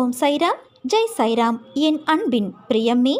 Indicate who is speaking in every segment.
Speaker 1: ஓம் சைராம் ஜெய் சைராம். என் அன்பின் பிரியமே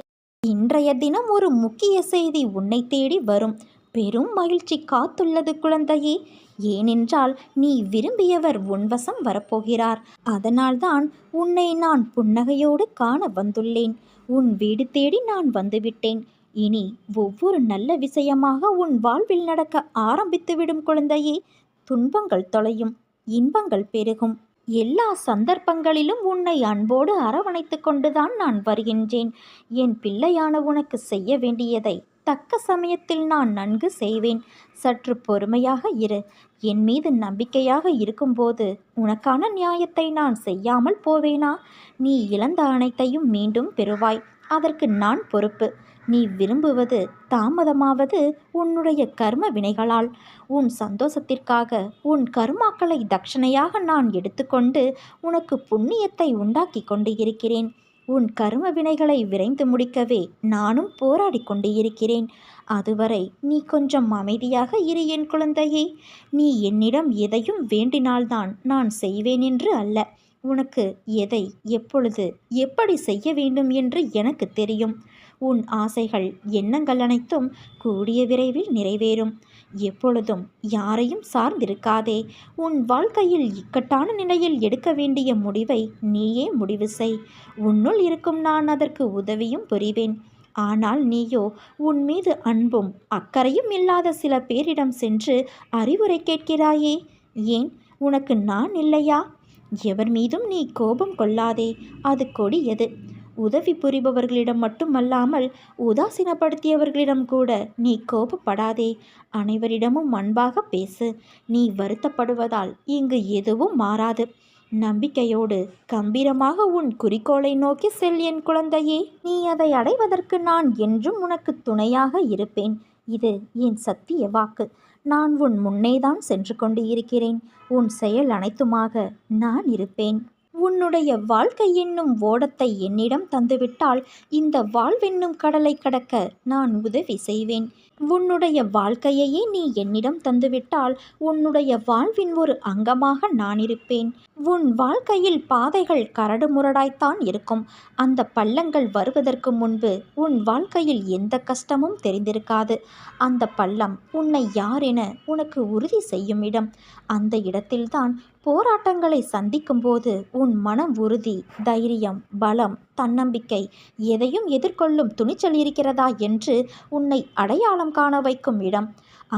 Speaker 1: இன்றைய தினம் ஒரு முக்கிய செய்தி உன்னை தேடி வரும். பெரும் மகிழ்ச்சி காத்துள்ளது குழந்தையே. ஏனென்றால் நீ விரும்பியவர் உன்வசம் வரப்போகிறார். அதனால்தான் உன்னை நான் புன்னகையோடு காண வந்துள்ளேன். உன் வீடு தேடி நான் வந்துவிட்டேன். இனி ஒவ்வொரு நல்ல விஷயமாக உன் வாழ்வில் நடக்க ஆரம்பித்துவிடும் குழந்தையே. துன்பங்கள் தொலையும் இன்பங்கள் பெருகும். எல்லா சந்தர்ப்பங்களிலும் உன்னை அன்போடு அரவணைத்து கொண்டுதான் நான் வருகின்றேன். என் பிள்ளையான உனக்கு செய்ய வேண்டியதை தக்க சமயத்தில் நான் நன்கு செய்வேன். சற்று பொறுமையாக இரு. என் மீது நம்பிக்கையாக இருக்கும்போது உனக்கான நியாயத்தை நான் செய்யாமல் போவேனா? நீ இழந்த அனைத்தையும் மீண்டும் பெறுவாய். அதற்கு நான் பொறுப்பு. நீ விரும்புவது தாமதமாவது உன்னுடைய கர்ம வினைகளால். உன் சந்தோஷத்திற்காக உன் கர்மாக்களை தட்சணையாக நான் எடுத்துக்கொண்டு உனக்கு புண்ணியத்தை உண்டாக்கி கொண்டு இருக்கிறேன். உன் கர்ம வினைகளை விரைந்து முடிக்கவே நானும் போராடி கொண்டு இருக்கிறேன். அதுவரை நீ கொஞ்சம் அமைதியாக இரு என் குழந்தையே. நீ என்னிடம் எதையும் வேண்டினால்தான் நான் செய்வேன் என்று அல்ல. உனக்கு எதை எப்பொழுது எப்படி செய்ய வேண்டும் என்று எனக்கு தெரியும். உன் ஆசைகள் எண்ணங்கள் அனைத்தும் கூடிய விரைவில் நிறைவேறும். எப்பொழுதும் யாரையும் சார்ந்திருக்காதே. உன் வாழ்க்கையில் இக்கட்டான நிலையில் எடுக்க வேண்டிய முடிவை நீயே முடிவு செய். உன்னுள் இருக்கும் நான் அதற்கு உதவியும் புரிவேன். ஆனால் நீயோ உன் மீது அன்பும் அக்கறையும் இல்லாத சில பேரிடம் சென்று அறிவுரை கேட்கிறாயே. ஏன்? உனக்கு நான் இல்லையா? எவர் மீதும் நீ கோபம் கொள்ளாதே. அது கொடியது. உதவி புரிபவர்களிடம் மட்டுமல்லாமல் உதாசீனப்படுத்தியவர்களிடம் கூட நீ கோபப்படாதே. அனைவரிடமும் அன்பாக பேசு. நீ வருத்தப்படுவதால் இங்கு எதுவும் மாறாது. நம்பிக்கையோடு கம்பீரமாக உன் குறிக்கோளை நோக்கி செல் என் குழந்தையே. நீ அதை அடைவதற்கு நான் என்றும் உனக்கு துணையாக இருப்பேன். இது என் சத்திய வாக்கு. நான் உன் முன்னேதான் சென்று கொண்டு இருக்கிறேன். உன் செயல் அனைத்துமாக நான் இருப்பேன். உன்னுடைய வாழ்க்கை என்னும் ஓடத்தை என்னிடம் தந்துவிட்டால் இந்த வாழ்வென்னும் கடலை கடக்க நான் உதவி செய்வேன். உன்னுடைய வாழ்க்கையையே நீ என்னிடம் தந்துவிட்டால் உன்னுடைய வாழ்வின் ஒரு அங்கமாக நான் இருப்பேன். உன் வாழ்க்கையில் பாதைகள் கரடு முரடாய்த்தான் இருக்கும். அந்த பள்ளங்கள் வருவதற்கு முன்பு உன் வாழ்க்கையில் எந்த கஷ்டமும் தெரிந்திருக்காது. அந்த பள்ளம் உன்னை யார் என உனக்கு உறுதி செய்யும் இடம். அந்த இடத்தில்தான் போராட்டங்களை சந்திக்கும்போது உன் மனம் உறுதி தைரியம் பலம் தன்னம்பிக்கை எதையும் எதிர்கொள்ளும் துணிச்சல் இருக்கிறதா என்று உன்னை அடையாளம் காண வைக்கும் இடம்.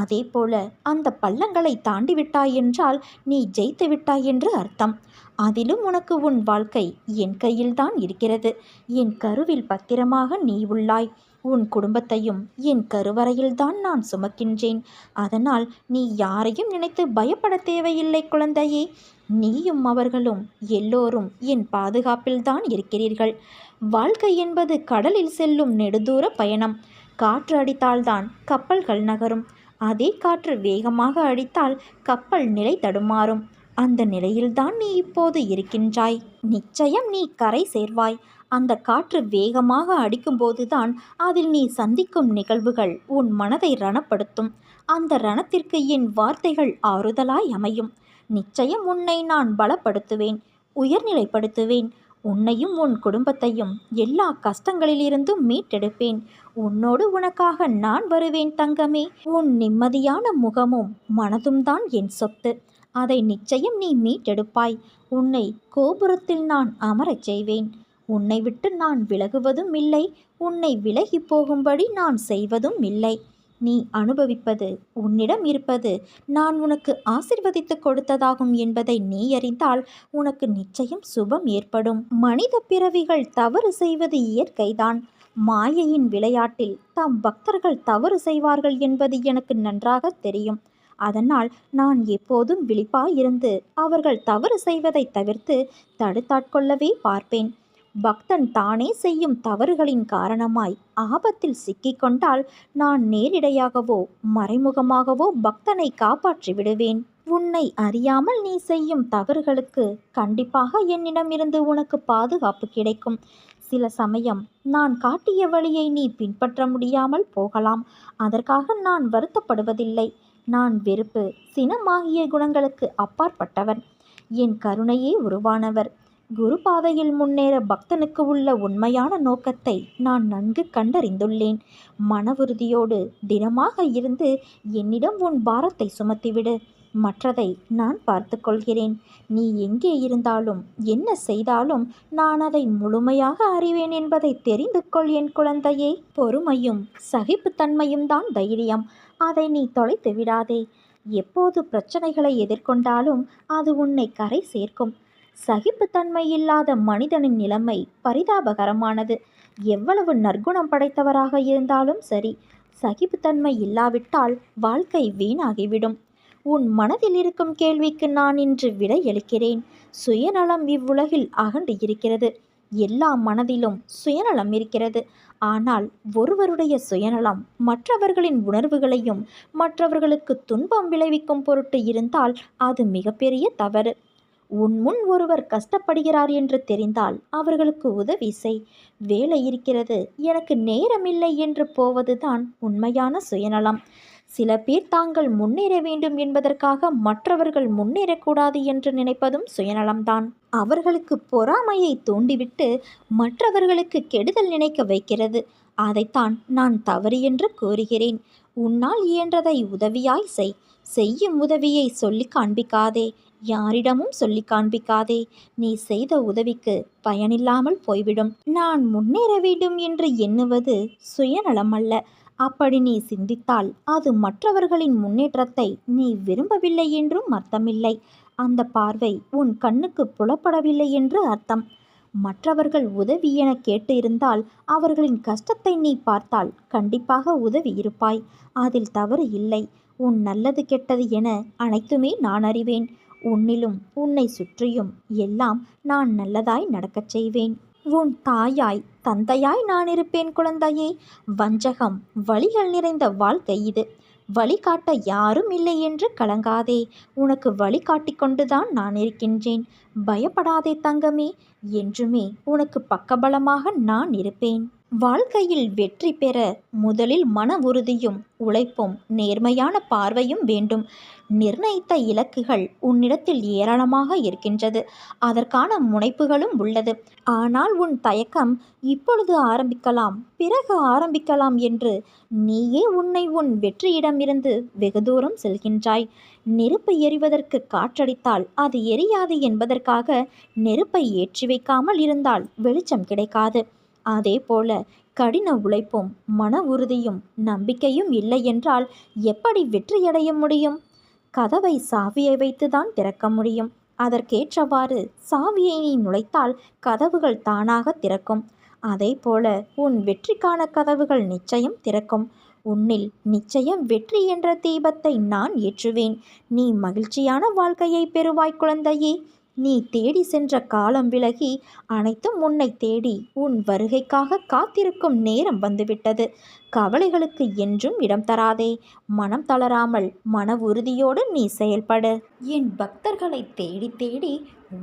Speaker 1: அதே போல அந்த பள்ளங்களை தாண்டி விட்டாய் என்றால் நீ ஜெயித்து விட்டாய் என்று அர்த்தம். அதிலும் உனக்கு உன் வாழ்க்கை என் கையில்தான் இருக்கிறது. என் கருவில் பத்திரமாக நீ உள்ளாய். உன் குடும்பத்தையும் என் கருவறையில்தான் நான் சுமக்கின்றேன். அதனால் நீ யாரையும் நினைத்து பயப்பட தேவையில்லை குழந்தையே. நீயும் அவர்களும் எல்லோரும் என் பாதுகாப்பில்தான் இருக்கிறீர்கள். வாழ்க்கை என்பது கடலில் செல்லும் நெடுதூர பயணம். காற்று அடித்தால்தான் கப்பல்கள் நகரும். அதே காற்று வேகமாக அடித்தால் கப்பல் நிலை தடுமாறும். அந்த நிலையில்தான் நீ இப்போது இருக்கின்றாய். நிச்சயம் நீ கரை சேர்வாய். அந்த காற்று வேகமாக அடிக்கும்போதுதான் அதில் நீ சந்திக்கும் நிகழ்வுகள் உன் மனதை ரணப்படுத்தும். அந்த ரணத்திற்கு என் வார்த்தைகள் ஆறுதலாய் அமையும். நிச்சயம் உன்னை நான் பலப்படுத்துவேன் உயர்நிலைப்படுத்துவேன். உன்னையும் உன் குடும்பத்தையும் எல்லா கஷ்டங்களிலிருந்தும் மீட்டெடுப்பேன். உன்னோடு உனக்காக நான் வருவேன் தங்கமே. உன் நிம்மதியான முகமும் மனதும் தான் என் சொத்து. அதை நிச்சயம் நீ மீட்டெடுப்பாய். உன்னை கோபுரத்தில் நான் அமரச் செய்வேன். உன்னை விட்டு நான் விலகுவதும் இல்லை உன்னை விலகி போகும்படி நான் செய்வதும் இல்லை. நீ அனுபவிப்பது உன்னிடம் இருப்பது நான் உனக்கு ஆசிர்வதித்து கொடுத்ததாகும் என்பதை நீ அறிந்தால் உனக்கு நிச்சயம் சுபம் ஏற்படும். மனித பிறவிகள் தவறு செய்வது இயற்கைதான். மாயையின் விளையாட்டில் தம் பக்தர்கள் தவறு செய்வார்கள் என்பது எனக்கு நன்றாக தெரியும். அதனால் நான் எப்போதும் விழிப்பாயிருந்து அவர்கள் தவறு செய்வதை தவிர்த்து தடுத்தாட்கொள்ளவே பார்ப்பேன். பக்தன் தானே செய்யும் தவறுகளின் காரணமாய் ஆபத்தில் சிக்கிக்கொண்டால் நான் நேரிடையாகவோ மறைமுகமாகவோ பக்தனை காப்பாற்றி விடுவேன். உன்னை அறியாமல் நீ செய்யும் தவறுகளுக்கு கண்டிப்பாக என்னிடமிருந்து உனக்கு பாதுகாப்பு கிடைக்கும். சில சமயம் நான் காட்டிய வழியை நீ பின்பற்ற முடியாமல் போகலாம். அதற்காக நான் வருத்தப்படுவதில்லை. நான் வெறுப்பு சினமாகிய குணங்களுக்கு அப்பாற்பட்டவன். என் கருணையே உருவானவர். குரு பாதையில் முன்னேற பக்தனுக்கு உள்ள உண்மையான நோக்கத்தை நான் நன்கு கண்டறிந்துள்ளேன். மன உறுதியோடு தினமாக இருந்து என்னிடம் உன் பாரத்தை சுமத்திவிடு. மற்றதை நான் பார்த்து கொள்கிறேன். நீ எங்கே இருந்தாலும் என்ன செய்தாலும் நான் அதை முழுமையாக அறிவேன் என்பதை தெரிந்து கொள் என் குழந்தையே. பொறுமையும் சகிப்புத்தன்மையும் தான் தைரியம். அதை நீ தொலைத்து விடாதே. எப்போது பிரச்சனைகளை எதிர்கொண்டாலும் அது உன்னை கரை சேர்க்கும். சகிப்புத்தன்மை இல்லாத மனிதனின் நிலைமை பரிதாபகரமானது. எவ்வளவு நற்குணம் படைத்தவராக இருந்தாலும் சரி சகிப்புத்தன்மை இல்லாவிட்டால் வாழ்க்கை வீணாகிவிடும். உன் மனதில் இருக்கும் கேள்விக்கு நான் இன்று விடையளிக்கிறேன் சுயநலம் இவ்வுலகில் அகண்டு இருக்கிறது. எல்லா மனதிலும் சுயநலம் இருக்கிறது. ஆனால் ஒருவருடைய சுயநலம் மற்றவர்களின் உணர்வுகளையும் மற்றவர்களுக்கு துன்பம் விளைவிக்கும் பொருட்டு இருந்தால் அது மிகப்பெரிய தவறு. உன் முன் ஒருவர் கஷ்டப்படுகிறார் என்று தெரிந்தால் அவர்களுக்கு உதவி செய். வேலை இருக்கிறது எனக்கு நேரமில்லை என்று போவதுதான் உண்மையான சுயநலம். சில பேர் தாங்கள் முன்னேற வேண்டும் என்பதற்காக மற்றவர்கள் முன்னேறக்கூடாது என்று நினைப்பதும் சுயநலம்தான். அவர்களுக்கு பொறாமையை தூண்டிவிட்டு மற்றவர்களுக்கு கெடுதல் நினைக்க வைக்கிறது. அதைத்தான் நான் தவறு என்று கூறுகிறேன். உன்னால் இயன்றதை உதவியாய் செய். செய்யும் உதவியை சொல்லி காண்பிக்காதே யாரிடமும் சொல்லி காண்பிக்காதே. நீ செய்த உதவிக்கு பயனில்லாமல் போய்விடும். நான் முன்னேற வேண்டும் என்று எண்ணுவது சுயநலம் அல்ல. அப்படி நீ சிந்தித்தால் அது மற்றவர்களின் முன்னேற்றத்தை நீ விரும்பவில்லை என்றும் அர்த்தமில்லை. அந்த பார்வை உன் கண்ணுக்கு புலப்படவில்லை என்று அர்த்தம். மற்றவர்கள் உதவி என கேட்டு இருந்தால் அவர்களின் கஷ்டத்தை நீ பார்த்தால் கண்டிப்பாக உதவி இருப்பாய். அதில் தவறு இல்லை. உன் நல்லது கெட்டது என அனைத்துமே நான் அறிவேன். உன்னிலும் உன்னை சுற்றியும் எல்லாம் நான் நல்லதாய் நடக்கச் செய்வேன். உன் தாயாய் தந்தையாய் நான் இருப்பேன் குழந்தையே. வஞ்சகம் வழிகள் நிறைந்த வாழ்க்கை இது. வழிகாட்ட யாரும் இல்லை என்று கலங்காதே. உனக்கு வழிகாட்டி கொண்டுதான் நான் இருக்கின்றேன். பயப்படாதே தங்கமே. என்றுமே உனக்கு பக்கபலமாக நான் இருப்பேன். வாழ்க்கையில் வெற்றி பெற முதலில் மன உறுதியும் உழைப்பும் நேர்மையான பார்வையும் வேண்டும். நிர்ணயித்த இலக்குகள் உன்னிடத்தில் ஏராளமாக இருக்கின்றது. அதற்கான முனைப்புகளும் உள்ளது. ஆனால் உன் தயக்கம் இப்பொழுது ஆரம்பிக்கலாம். பிறகு ஆரம்பிக்கலாம் என்று நீயே உன்னை உன் வெற்றியிடமிருந்து வெகு தூரம் செல்கின்றாய். நெருப்பு எரிவதற்கு காற்றடித்தால் அது எரியாது என்பதற்காக நெருப்பை ஏற்றி வைக்காமல் இருந்தால் வெளிச்சம் கிடைக்காது. அதே போல கடின உழைப்பும் மன உறுதியும் நம்பிக்கையும் இல்லை என்றால் எப்படி வெற்றியடைய முடியும்? கதவை சாவியை வைத்துதான் திறக்க முடியும். அதற்கேற்றவாறு சாவியை நீ நுழைத்தால் கதவுகள் தானாக திறக்கும். அதே போல உன் வெற்றிக்கான கதவுகள் நிச்சயம் திறக்கும். உன்னில் நிச்சயம் வெற்றி என்ற தீபத்தை நான் ஏற்றுவேன். நீ மகிழ்ச்சியான வாழ்க்கையை பெறுவாய் குழந்தையே. நீ தேடி சென்ற காலம் விலகி அனைத்தும் உன்னை தேடி உன் வருகைக்காக காத்திருக்கும் நேரம் வந்துவிட்டது. கவலைகளுக்கு என்றும் இடம் தராதே. மனம் தளராமல் மன உறுதியோடு நீ செயல்படு. என் பக்தர்களை தேடி தேடி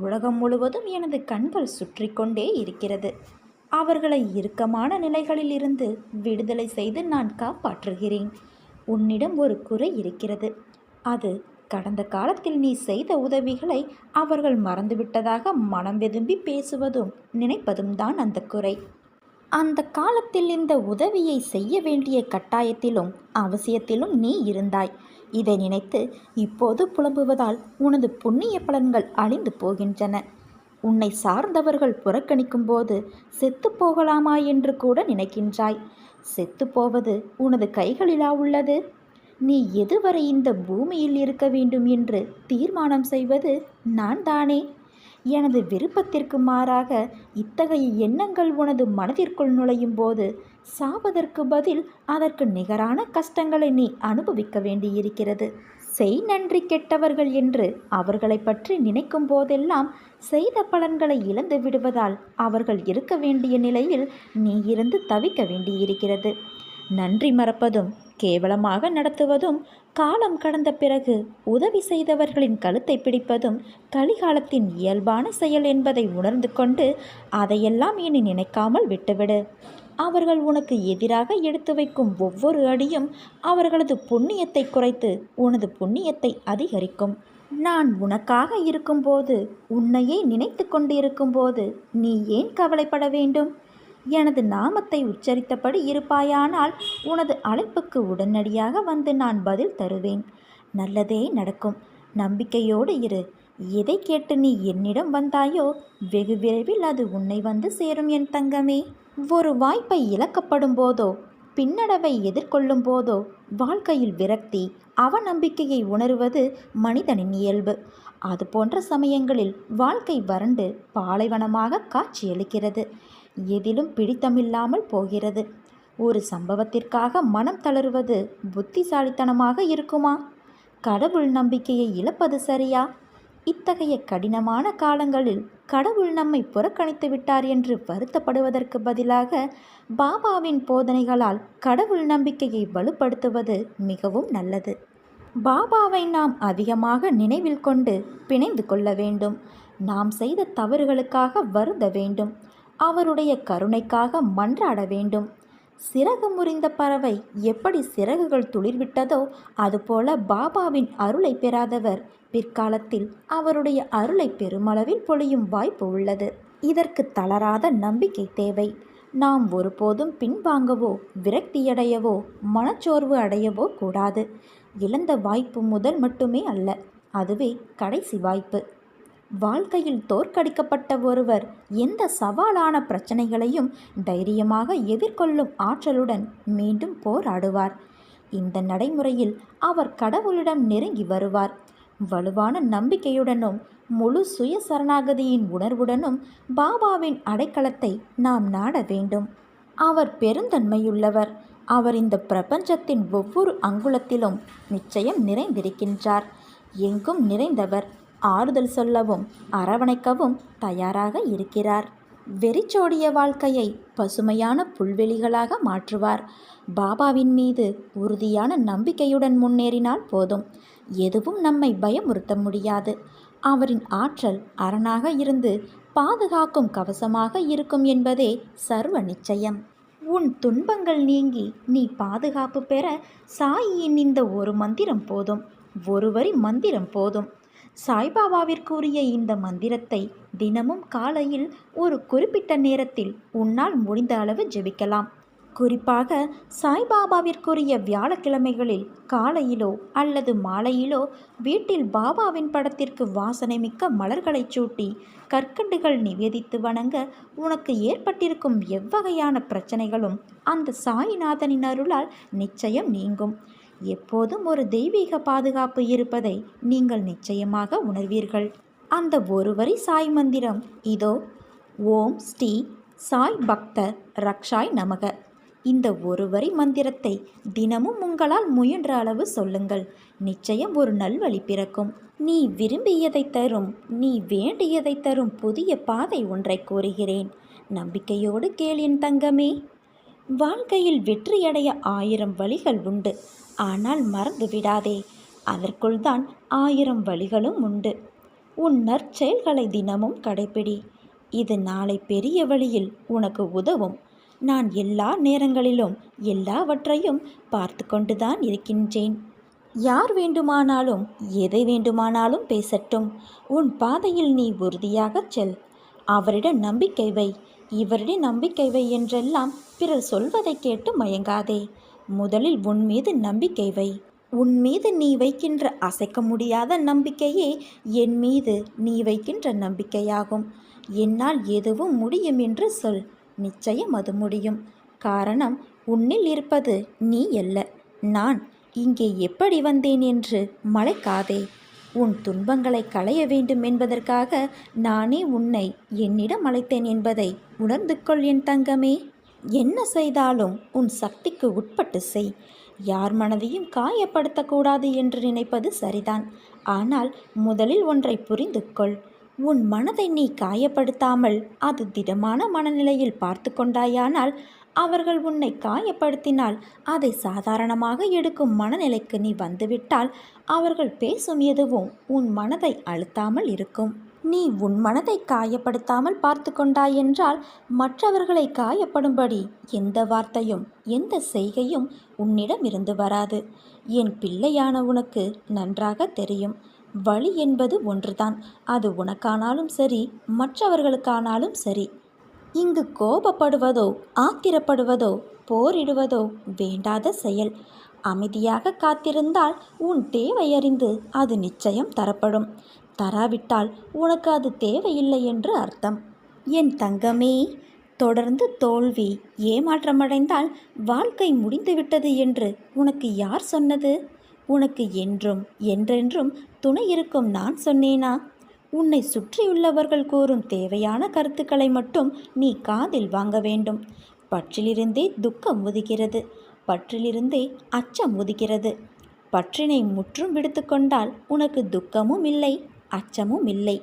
Speaker 1: உலகம் முழுவதும் எனது கண்கள் சுற்றி கொண்டே இருக்கிறது. அவர்களை இறுக்கமான நிலைகளில் இருந்து விடுதலை செய்து நான் காப்பாற்றுகிறேன். உன்னிடம் ஒரு குறை இருக்கிறது. அது கடந்த காலத்தில் நீ செய்த உதவிகளை அவர்கள் மறந்துவிட்டதாக மனம் வெதும்பி பேசுவதும் நினைப்பதும் தான் அந்த குறை. அந்த காலத்தில் இந்த உதவியை செய்ய வேண்டிய கட்டாயத்திலும் அவசியத்திலும் நீ இருந்தாய். இதை நினைத்து இப்போது புலம்புவதால் உனது புண்ணிய பலன்கள் அழிந்து போகின்றன. உன்னை சார்ந்தவர்கள் புறக்கணிக்கும் போது செத்து போகலாமா என்று கூட நினைக்கின்றாய். செத்து போவது உனது கைகளிலா உள்ளது? நீ எதுவரை இந்த பூமியில் இருக்க வேண்டும் என்று தீர்மானம் செய்வது நான் தானே? எனது விருப்பத்திற்கு மாறாக இத்தகைய எண்ணங்கள் உனது மனதிற்குள் நுழையும் போது சாவதற்கு பதில் அதற்கு நிகரான கஷ்டங்களை நீ அனுபவிக்க வேண்டியிருக்கிறது. செய் நன்றி கெட்டவர்கள் என்று அவர்களை பற்றி நினைக்கும் போதெல்லாம் செய்த பலன்களை இழந்து விடுவதால் அவர்கள் இருக்க வேண்டிய நிலையில் நீ இருந்து தவிக்க வேண்டியிருக்கிறது. நன்றி மறப்பதும் கேவலமாக நடத்துவதும் காலம் கடந்த பிறகு உதவி செய்தவர்களின் கழுத்தை பிடிப்பதும் கலிகாலத்தின் இயல்பான செயல் என்பதை உணர்ந்து கொண்டு அதையெல்லாம் இனி நினைக்காமல் விட்டுவிடு. அவர்கள் உனக்கு எதிராக எடுத்து வைக்கும் ஒவ்வொரு அடியும் அவர்களது புண்ணியத்தை குறைத்து உனது புண்ணியத்தை அதிகரிக்கும். நான் உனக்காக இருக்கும்போது உன்னையே நினைத்து கொண்டிருக்கும்போது நீ ஏன் கவலைப்பட வேண்டும்? எனது நாமத்தை உச்சரித்தபடி இருப்பாயானால் உனது அழைப்புக்கு உடனடியாக வந்து நான் பதில் தருவேன். நல்லதே நடக்கும். நம்பிக்கையோடு இரு. எதை கேட்டு நீ என்னிடம் வந்தாயோ வெகு விரைவில் அது உன்னை வந்து சேரும் என் தங்கமே. ஒரு வாய்ப்பை இழக்கப்படும் போதோ பின்னடைவை எதிர்கொள்ளும் போதோ வாழ்க்கையில் விரக்தி அவநம்பிக்கையை உணர்வது மனிதனின் இயல்பு. அது போன்ற சமயங்களில் வாழ்க்கை வறண்டு பாலைவனமாக காட்சியளிக்கிறது. எதிலும் பிடித்தமில்லாமல் போகிறது. ஒரு சம்பவத்திற்காக மனம் தளருவது புத்திசாலித்தனமாக இருக்குமா? கடவுள் நம்பிக்கையை இழப்பது சரியா? இத்தகைய கடினமான காலங்களில் கடவுள் நம்மை புறக்கணித்து விட்டார் என்று வருத்தப்படுவதற்கு பதிலாக பாபாவின் போதனைகளால் கடவுள் நம்பிக்கையை வலுப்படுத்துவது மிகவும் நல்லது. பாபாவை நாம் அதிகமாக நினைவில் கொண்டு பிணைந்து கொள்ள வேண்டும். நாம் செய்த தவறுகளுக்காக வருந்த வேண்டும். அவருடைய கருணைக்காக மன்றாட வேண்டும். சிறகு முறிந்த பறவை எப்படி சிறகுகள் துளிர்விட்டதோ அதுபோல பாபாவின் அருளை பெறாதவர். பிற்காலத்தில் அவருடைய அருளை பெருமளவில் பொழியும் வாய்ப்பு உள்ளது. இதற்கு தளராத நம்பிக்கை தேவை. நாம் ஒருபோதும் பின்வாங்கவோ விரக்தியடையவோ மனச்சோர்வு அடையவோ கூடாது. இழந்த வாய்ப்பு முதல் மட்டுமே அல்ல அதுவே கடைசி வாய்ப்பு. வாழ்க்கையில் தோற்கடிக்கப்பட்ட ஒருவர் எந்த சவாலான பிரச்சனைகளையும் தைரியமாக எதிர்கொள்ளும் ஆற்றலுடன் மீண்டும் போராடுவார். இந்த நடைமுறையில் அவர் கடவுளிடம் நெருங்கி வருவார். வலுவான நம்பிக்கையுடனும் முழு சுய சரணாகதியின் உணர்வுடனும் பாபாவின் அடைக்கலத்தை நாம் நாட வேண்டும். அவர் பெருந்தன்மையுள்ளவர். அவர் இந்த பிரபஞ்சத்தின் ஒவ்வொரு அங்குலத்திலும் நிச்சயம் நிறைந்திருக்கின்றார். எங்கும் நிறைந்தவர். ஆறுதல் சொல்லவும் அரவணைக்கவும் தயாராக இருக்கிறார். வெறிச்சோடிய வாழ்க்கையை பசுமையான புல்வெளிகளாக மாற்றுவார். பாபாவின் மீது உறுதியான நம்பிக்கையுடன் முன்னேறினால் போதும். எதுவும் நம்மை பயமுறுத்த முடியாது. அவரின் ஆற்றல் அரணாக இருந்து பாதுகாக்கும் கவசமாக இருக்கும் என்பதே சர்வ நிச்சயம். உன் துன்பங்கள் நீங்கி நீ பாதுகாப்பு பெற சாயியின் இந்த ஒரு மந்திரம் போதும். ஒரு வரி மந்திரம் போதும். சாய்பாபாவிற்குரிய இந்த மந்திரத்தை தினமும் காலையில் ஒரு குறிப்பிட்ட நேரத்தில் உன்னால் முடிந்த அளவு ஜெபிக்கலாம். குறிப்பாக சாய்பாபாவிற்குரிய வியாழக்கிழமைகளில் காலையிலோ அல்லது மாலையிலோ வீட்டில் பாபாவின் படத்திற்கு வாசனை மிக்க மலர்களை சூட்டி கற்கண்டுகள் நிவேதித்து வணங்க உனக்கு ஏற்பட்டிருக்கும் எவ்வகையான பிரச்சனைகளும் அந்த சாய்நாதனின் அருளால் நிச்சயம் நீங்கும். எப்போதும் ஒரு தெய்வீக பாதுகாப்பு இருப்பதை நீங்கள் நிச்சயமாக உணர்வீர்கள். அந்த ஒரு வரி சாய் மந்திரம் இதோ ஓம் ஸ்ரீ சாய் பக்தர் ரக்ஷாய் நமக. இந்த ஒரு வரி மந்திரத்தை தினமும் உங்களால் முயன்ற அளவு சொல்லுங்கள். நிச்சயம் ஒரு நல்வழி பிறக்கும். நீ விரும்பியதை தரும் நீ வேண்டியதை தரும் புதிய பாதை ஒன்றை கூறுகிறேன் நம்பிக்கையோடு கேள் என் தங்கமே. வாழ்க்கையில் வெற்றியடைய ஆயிரம் வழிகள் உண்டு. ஆனால் மறந்து விடாதே அதற்குள் தான் ஆயிரம் வழிகளும் உண்டு. உன் நற்செயல்களை தினமும் கடைப்பிடி. இது நாளை பெரிய வழியில் உனக்கு உதவும். நான் எல்லா நேரங்களிலும் எல்லாவற்றையும் பார்த்து கொண்டுதான் இருக்கின்றேன். யார் வேண்டுமானாலும் எதை வேண்டுமானாலும் பேசட்டும். உன் பாதையில் நீ உறுதியாகச் செல். அவரிடம் நம்பிக்கை வை. இவரிடம் நம்பிக்கைவை என்றெல்லாம் பிறர் சொல்வதை கேட்டு மயங்காதே. முதலில் உன் மீது நம்பிக்கை வை. உன் மீது நீ வைக்கின்ற அசைக்க முடியாத நம்பிக்கையே என் மீது நீ வைக்கின்ற நம்பிக்கையாகும். என்னால் எதுவும் முடியும் என்று சொல். நிச்சயம் அது முடியும். காரணம் உன்னில் இருப்பது நீ அல்ல. நான் இங்கே எப்படி வந்தேன் என்று மலைக்காதே. உன் துன்பங்களை களைய வேண்டும் என்பதற்காக நானே உன்னை என்னிடம் அழைத்தேன் என்பதை உணர்ந்து கொள் என் தங்கமே. என்ன செய்தாலும் உன் சக்திக்கு உட்பட்டு செய். யார் மனதையும் காயப்படுத்தக்கூடாது என்று நினைப்பது சரிதான். ஆனால் முதலில் ஒன்றை புரிந்து கொள். உன் மனதை நீ காயப்படுத்தாமல் அது திடமான மனநிலையில் பார்த்து கொண்டாயானால் அவர்கள் உன்னை காயப்படுத்தினால் அதை சாதாரணமாக எடுக்கும் மனநிலைக்கு நீ வந்துவிட்டால் அவர்கள் பேசும் எதுவும் உன் மனதை அழுத்தாமல் இருக்கும். நீ உன் மனதை காயப்படுத்தாமல் பார்த்து கொண்டாய் என்றால் மற்றவர்களை காயப்படும்படி எந்த வார்த்தையும் எந்த செய்கையும் உன்னிடம் இருந்து வராது. என் பிள்ளையான உனக்கு நன்றாக தெரியும். வழி என்பது ஒன்றுதான். அது உனக்கானாலும் சரி மற்றவர்களுக்கானாலும் சரி. இங்கு கோபப்படுவதோ ஆத்திரப்படுவதோ போரிடுவதோ வேண்டாத செயல். அமைதியாக காத்திருந்தால் உன் தேவை அறிந்து அது நிச்சயம் தரப்படும். தராவிட்டால் உனக்கு அது தேவையில்லை என்று அர்த்தம். என் தங்கமே தொடர்ந்து தோல்வி ஏமாற்றமடைந்தால் வாழ்க்கை முடிந்துவிட்டது என்று உனக்கு யார் சொன்னது? உனக்கு என்றும் என்றென்றும் துணை இருக்கும் நான் சொன்னேனா? உன்னை சுற்றியுள்ளவர்கள் கூறும் தேவையான கருத்துக்களை மட்டும் நீ காதில் வாங்க வேண்டும். பற்றிலிருந்தே துக்கம் முதுகிறது பற்றிலிருந்தே அச்சம் உதுகிறது பற்றினை முற்றும் விடுத்து கொண்டால் உனக்கு துக்கமும் இல்லை அச்சமும் இல்லை.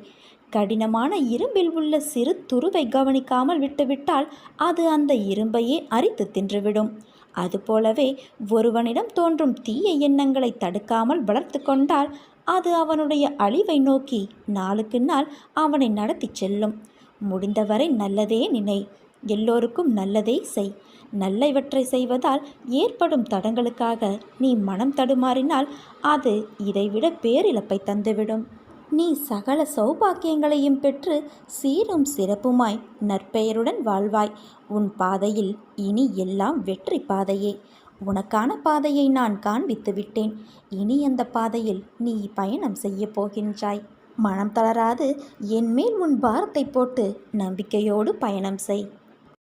Speaker 1: கடினமான இரும்பில் உள்ள சிறு துருவை கவனிக்காமல் விட்டுவிட்டால் அது அந்த இரும்பையே அரித்து தின்றுவிடும். அதுபோலவே ஒருவனிடம் தோன்றும் தீய எண்ணங்களை தடுக்காமல் வளர்த்து கொண்டால் அது அவனுடைய அழிவை நோக்கி நாளுக்கு நாள் அவனை நடத்தி செல்லும். முடிந்தவரை நல்லதே நினை. எல்லோருக்கும் நல்லதே செய். நல்லவற்றை செய்வதால் ஏற்படும் தடங்களுக்காக நீ மனம் தடுமாறினால் அது இதைவிட பேரிழப்பை தந்துவிடும். நீ சகல சௌபாக்கியங்களையும் பெற்று சீரும் சிறப்புமாய் நற்பெயருடன் வாழ்வாய். உன் பாதையில் இனி எல்லாம் வெற்றி பாதையே. உனக்கான பாதையை நான் காண்பித்து விட்டேன். இனி அந்த பாதையில் நீ பயணம் செய்ய போகின்றாய். மனம் தளராது. என்மேல் உன் பாரத்தை போட்டு நம்பிக்கையோடு பயணம் செய்.